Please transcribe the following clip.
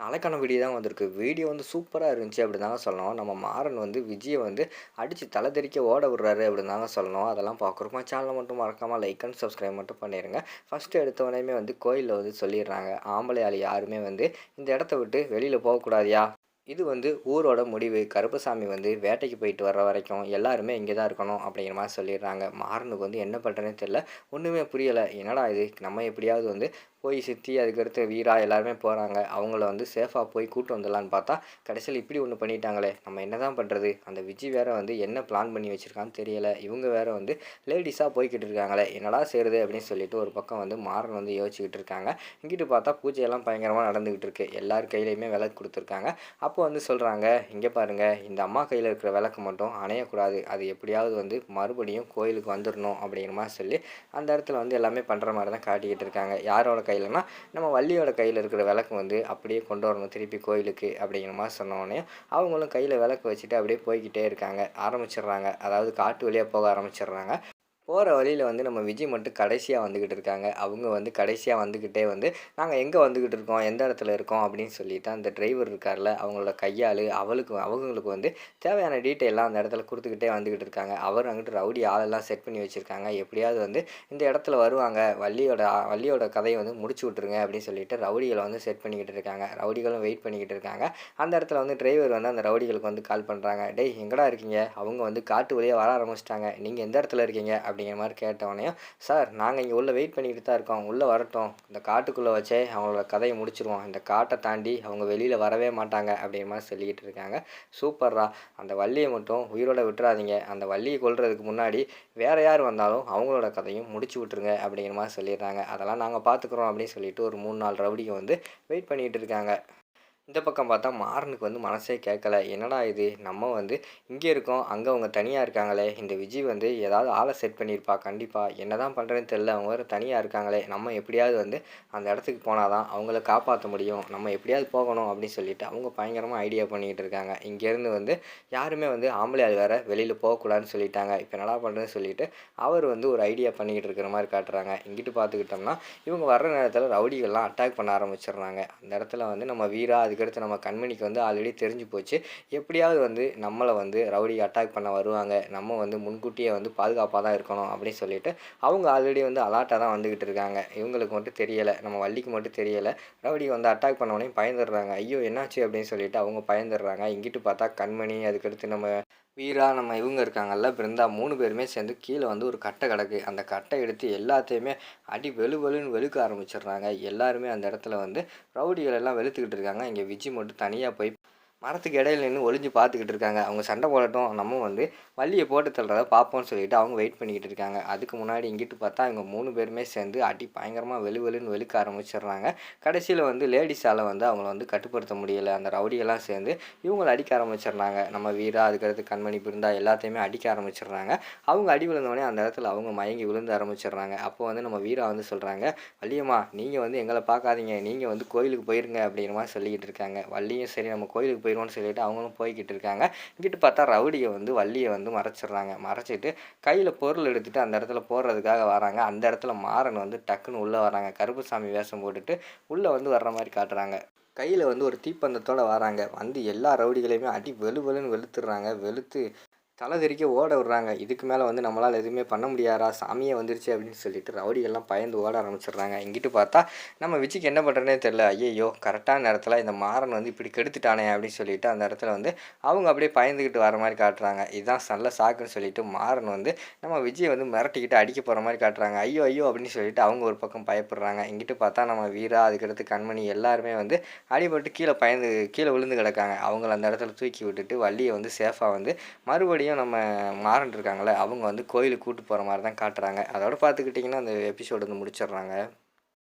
நாளைக்கான வீடியோ தான் வந்திருக்கு. வீடியோ வந்து சூப்பராக இருந்துச்சு அப்படி தாங்க சொல்லணும். நம்ம மாறன் வந்து விஜயை வந்து அடித்து தலை தெரிக்க ஓட விடுறாரு அப்படின்னு தாங்க சொல்லணும். அதெல்லாம் பார்க்குறோமா? சேனலை மட்டும் மறக்காமல் லைக் அண்ட் சப்ஸ்கிரைப் மட்டும் பண்ணிடுங்க ஃபஸ்ட்டு எடுத்தவனையுமே வந்து கோயிலில் வந்து சொல்லிடுறாங்க. ஆம்பளை ஆள் யாருமே வந்து இந்த இடத்த விட்டு வெளியில் போகக்கூடாதியா? இது வந்து ஊரோட முடிவு. கருப்பசாமி வந்து வேட்டைக்கு போயிட்டு வர்ற வரைக்கும் எல்லாருமே இங்கே தான் இருக்கணும் அப்படிங்கிற மாதிரி சொல்லிடுறாங்க. மாறனுக்கு வந்து என்ன பண்ணுறேன்னு தெரில ஒன்றுமே புரியலை. என்னடா இது? நம்ம எப்படியாவது வந்து போய் சித்தி அதுக்கடுத்து வீரா எல்லாருமே போகிறாங்க அவங்கள வந்து சேஃபாக போய் கூட்டு வந்துடலான்னு பார்த்தா கடைசியில் இப்படி ஒன்று பண்ணிட்டாங்களே. நம்ம என்ன தான் பண்ணுறது அந்த விஜய் வேற வந்து என்ன பிளான் பண்ணி வச்சுருக்கான்னு தெரியலை. இவங்க வேறு வந்து லேடிஸாக போய்கிட்டு இருக்காங்களே. என்னடா செய்கிறது அப்படின்னு சொல்லிட்டு ஒரு பக்கம் வந்து மாறன் வந்து யோசிச்சுக்கிட்டு இருக்காங்க. இங்கிட்டு பார்த்தா பூஜையெல்லாம் பயங்கரமாக நடந்துக்கிட்டு இருக்கு. எல்லார் கையிலையுமே விளக்கு கொடுத்துருக்காங்க. அப்போ வந்து சொல்கிறாங்க இங்கே பாருங்கள் இந்த அம்மா கையில் இருக்கிற விளக்கு மட்டும் அணையக்கூடாது. அது எப்படியாவது வந்து மறுபடியும் கோயிலுக்கு வந்துடணும் அப்படிங்கிற மாதிரி சொல்லி அந்த இடத்துல வந்து எல்லாமே பண்ணுற மாதிரி தான் காட்டிக்கிட்டு இருக்காங்க. யாரோட கையிலனா நம்ம வள்ளியோட கையில் இருக்கிற விளக்கு வந்து அப்படியே கொண்டு வரணும் திருப்பி கோயிலுக்கு அப்படிங்கிற மாதிரி சொன்னோடனே அவங்களும் கையில் விளக்கு வச்சுட்டு அப்படியே போய்கிட்டே இருக்காங்க. ஆரம்பிச்சிடுறாங்க. அதாவது காட்டு வழியாக போக ஆரம்பிச்சிடுறாங்க. போகிற வழியில் வந்து நம்ம விஜய் மட்டும் கடைசியாக வந்துக்கிட்டு இருக்காங்க. அவங்க வந்து கடைசியாக வந்துக்கிட்டே வந்து நாங்கள் எங்கே வந்துக்கிட்டு இருக்கோம்? எந்த இடத்துல இருக்கோம்? அப்படின்னு சொல்லிட்டு அந்த டிரைவர் இருக்கார்ல அவங்களோட கையால் அவளுக்கு அவங்களுக்கு வந்து தேவையான டீட்டெயிலாம் அந்த இடத்துல கொடுத்துக்கிட்டே வந்துக்கிட்டு இருக்காங்க. அவர் அங்கிட்டு ரவுடி ஆளெல்லாம் செட் பண்ணி வச்சுருக்காங்க. எப்படியாவது வந்து இந்த இடத்துல வருவாங்க. வள்ளியோட வள்ளியோட கதையை வந்து முடிச்சு விட்ருங்க அப்படின்னு சொல்லிட்டு ரவுடிகளை வந்து செட் பண்ணிக்கிட்டு இருக்காங்க. ரவுடிகளும் வெயிட் பண்ணிக்கிட்டு இருக்காங்க. அந்த இடத்துல வந்து டிரைவர் வந்து அந்த ரவுடிகளுக்கு வந்து கால் பண்ணுறாங்க டேய் எங்கடா இருக்கீங்க? அவங்க வந்து காட்டு வழியாக வர ஆரம்பிச்சிட்டாங்க. நீங்கள் எந்த இடத்துல இருக்கீங்க? அப்படிங்கிற மாதிரி கேட்டவனையும் சார் நாங்கள் இங்கே உள்ளே வெயிட் பண்ணிக்கிட்டு தான் இருக்கோம். உள்ளே வரட்டும். இந்த காட்டுக்குள்ளே வச்சே அவங்களோட கதையை முடிச்சிருவோம். இந்த காட்டை தாண்டி அவங்க வெளியில் வரவே மாட்டாங்க. அப்படிங்கிற மாதிரி சொல்லிக்கிட்டு இருக்காங்க. சூப்பர்ரா அந்த வள்ளியை மட்டும் உயிரோட விட்டுறாதீங்க. அந்த வள்ளியை கொள்றதுக்கு முன்னாடி வேறு யார் வந்தாலும் அவங்களோட கதையும் முடிச்சு விட்ருங்க அப்படிங்கிற மாதிரி சொல்லிடுறாங்க. அதெல்லாம் நாங்கள் பார்த்துக்குறோம் அப்படின்னு சொல்லிட்டு ஒரு மூணு நாலு ரவுடிக்கு வந்து வெயிட் பண்ணிகிட்டு இருக்காங்க. இந்த பக்கம் பார்த்தா மாறனுக்கு வந்து மனசே கேட்கல. என்னடா இது? நம்ம வந்து இங்கே இருக்கோம். அங்கே அவங்க தனியாக இருக்காங்களே. இந்த விஜய் வந்து ஏதாவது ஆளை செட் பண்ணியிருப்பா. கண்டிப்பாக என்ன தான் பண்ணுறேன்னு தெரில அவங்க வேறு தனியாக இருக்காங்களே. நம்ம எப்படியாவது வந்து அந்த இடத்துக்கு போனால் தான் அவங்கள காப்பாற்ற முடியும். நம்ம எப்படியாவது போகணும் அப்படின்னு சொல்லிட்டு அவங்க பயங்கரமாக ஐடியா பண்ணிக்கிட்டு இருக்காங்க. இங்கேருந்து வந்து யாருமே வந்து ஆம்பளை ஆள் வேறு வெளியில் போகக்கூடாதுன்னு சொல்லிட்டாங்க. இப்போ என்னடா பண்ணுறேன்னு சொல்லிட்டு அவர் வந்து ஒரு ஐடியா பண்ணிக்கிட்டு இருக்கிற மாதிரி காட்டுறாங்க. இங்கிட்டு பார்த்துக்கிட்டோம்னா இவங்க வர்ற நேரத்தில் ரவுடிகள்லாம் அட்டாக் பண்ண ஆரம்பிச்சிடுறாங்க. அந்த இடத்துல வந்து நம்ம வீரா அதுக்கு அதுக்கடுத்து நம்ம கண்மணிக்கு வந்து ஆல்ரெடி தெரிஞ்சு போச்சு. எப்படியாவது வந்து நம்மளை வந்து ரவுடி அட்டாக் பண்ண வருவாங்க. நம்ம வந்து முன்கூட்டியே வந்து பாதுகாப்பாக தான் இருக்கணும் அப்படின்னு சொல்லிட்டு அவங்க ஆல்ரெடி வந்து அலாட்டாக தான் வந்துக்கிட்டு இருக்காங்க. இவங்களுக்கு மட்டும் தெரியலை. நம்ம வள்ளிக்கு மட்டும் தெரியலை. ரவுடி வந்து அட்டாக் பண்ணவொடனே பயந்துடுறாங்க. ஐயோ என்னாச்சு அப்படின்னு சொல்லிட்டு அவங்க பயந்துடுறாங்க. இங்கிட்டு பார்த்தா கண்மணி அதுக்கடுத்து நம்ம வீரா நம்ம இவங்க இருக்காங்கல்ல பிருந்தா மூணு பேருமே சேர்ந்து கீழே வந்து ஒரு கட்டை கிடக்கு. அந்த கட்டை எடுத்து எல்லாத்தையுமே அடி வெளு வெளுன்னு வெளுக்க ஆரம்பிச்சிடுறாங்க. எல்லாருமே அந்த இடத்துல வந்து ரவுடிகள் எல்லாம் வெளுத்துக்கிட்டு இருக்காங்க. இங்கே விஜய் மட்டும் தனியாக போய் மரத்துக்கு இடையில நின்று ஒளிஞ்சு பார்த்துக்கிட்டு இருக்காங்க. அவங்க சண்டை போடட்டும். நம்ம வந்து வள்ளியை போட்டு தள்ளுறத பார்ப்போம்னு சொல்லிட்டு அவங்க வெயிட் பண்ணிக்கிட்டு இருக்காங்க. அதுக்கு முன்னாடி இங்கிட்டு பார்த்தா இவங்க மூணு பேருமே சேர்ந்து அடி பயங்கரமாக வெளு வெளுன்னு வெளுக்க ஆரம்பிச்சிடுறாங்க. கடைசியில் வந்து லேடிஸால் வந்து அவங்கள வந்து கட்டுப்படுத்த முடியலை. அந்த ரவுடியெல்லாம் சேர்ந்து இவங்களை அடிக்க ஆரம்பிச்சிடுறாங்க. நம்ம வீரா அதுக்கடுத்து கண்மணி பிருந்தா எல்லாத்தையுமே அடிக்க ஆரம்பிச்சிடுறாங்க. அவங்க அடி விழுந்தவொடனே அந்த இடத்துல அவங்க மயங்கி விழுந்து ஆரம்பிச்சிடுறாங்க. அப்போ வந்து நம்ம வீரா வந்து சொல்கிறாங்க வள்ளியம்மா நீங்கள் வந்து எங்களை பார்க்காதீங்க. நீங்கள் வந்து கோயிலுக்கு போயிருங்க அப்படிங்கிற மாதிரி சொல்லிக்கிட்டு இருக்காங்க. வள்ளியும் சரி நம்ம கோயிலுக்கு போயிடுவோம்னு சொல்லிட்டு அவங்களும் போய்கிட்டு இருக்காங்க. இங்கிட்டு பார்த்தா ரவுடியை வந்து வள்ளியை வந்து மறைச்சிடுறாங்க. மறைச்சிட்டு கையில் பொருள் எடுத்துகிட்டு அந்த இடத்துல போடுறதுக்காக வராங்க. அந்த இடத்துல மாறன் வந்து டக்குன்னு உள்ளே வராங்க. கருப்புசாமி வேஷம் போட்டுட்டு உள்ளே வந்து வர்ற மாதிரி காட்டுறாங்க. கையில் வந்து ஒரு தீப்பந்தத்தோடு வராங்க. வந்து எல்லா ரவுடிகளையுமே அடி வெளு வெளுன்னு வெளுத்துடுறாங்க. வெளுத்து தலை தெரிக்க ஓட விடுறாங்க. இதுக்கு மேலே வந்து நம்மளால் எதுவுமே பண்ண முடியாதா? சாமியே வந்துருச்சு அப்படின்னு சொல்லிட்டு ரவுடிகள்லாம் பயந்து ஓட ஆரம்பிச்சிடுறாங்க. இங்கிட்டு பார்த்தா நம்ம விஜய்க்கு என்ன பண்ணுறேனே தெரில ஐயோ கரெக்டான நேரத்தில் இந்த மாறன் வந்து இப்படி கெடுத்துட்டானே அப்படின்னு சொல்லிட்டு அந்த இடத்துல வந்து அவங்க அப்படியே பயந்துக்கிட்டு வர மாதிரி காட்டுறாங்க. இதுதான் நல்ல சாக்குன்னு சொல்லிட்டு மாறன் வந்து நம்ம விஜயை வந்து மிரட்டிக்கிட்டு அடிக்க போகிற மாதிரி காட்டுறாங்க. ஐயோ ஐயோ அப்படின்னு சொல்லிட்டு அவங்க ஒரு பக்கம் பயப்படுறாங்க. இங்கிட்டு பார்த்தா நம்ம வீரா அதுக்கடுத்து கண்மணி எல்லாருமே வந்து அடிபட்டு கீழே பயந்து கீழே விழுந்து கிடக்காங்க. அவங்கள அந்த இடத்துல தூக்கி விட்டுட்டு வள்ளியை வந்து சேஃபாக வந்து மறுபடியும் மறுபடியும் நம்ம மாறன் இருக்காங்களே அவங்க வந்து கோயிலுக்கு கூட்டு போகிற மாதிரி தான் காட்டுறாங்க. அதோட பார்த்துக்கிட்டிங்கன்னா அந்த எபிசோடு வந்து முடிச்சிடுறாங்க.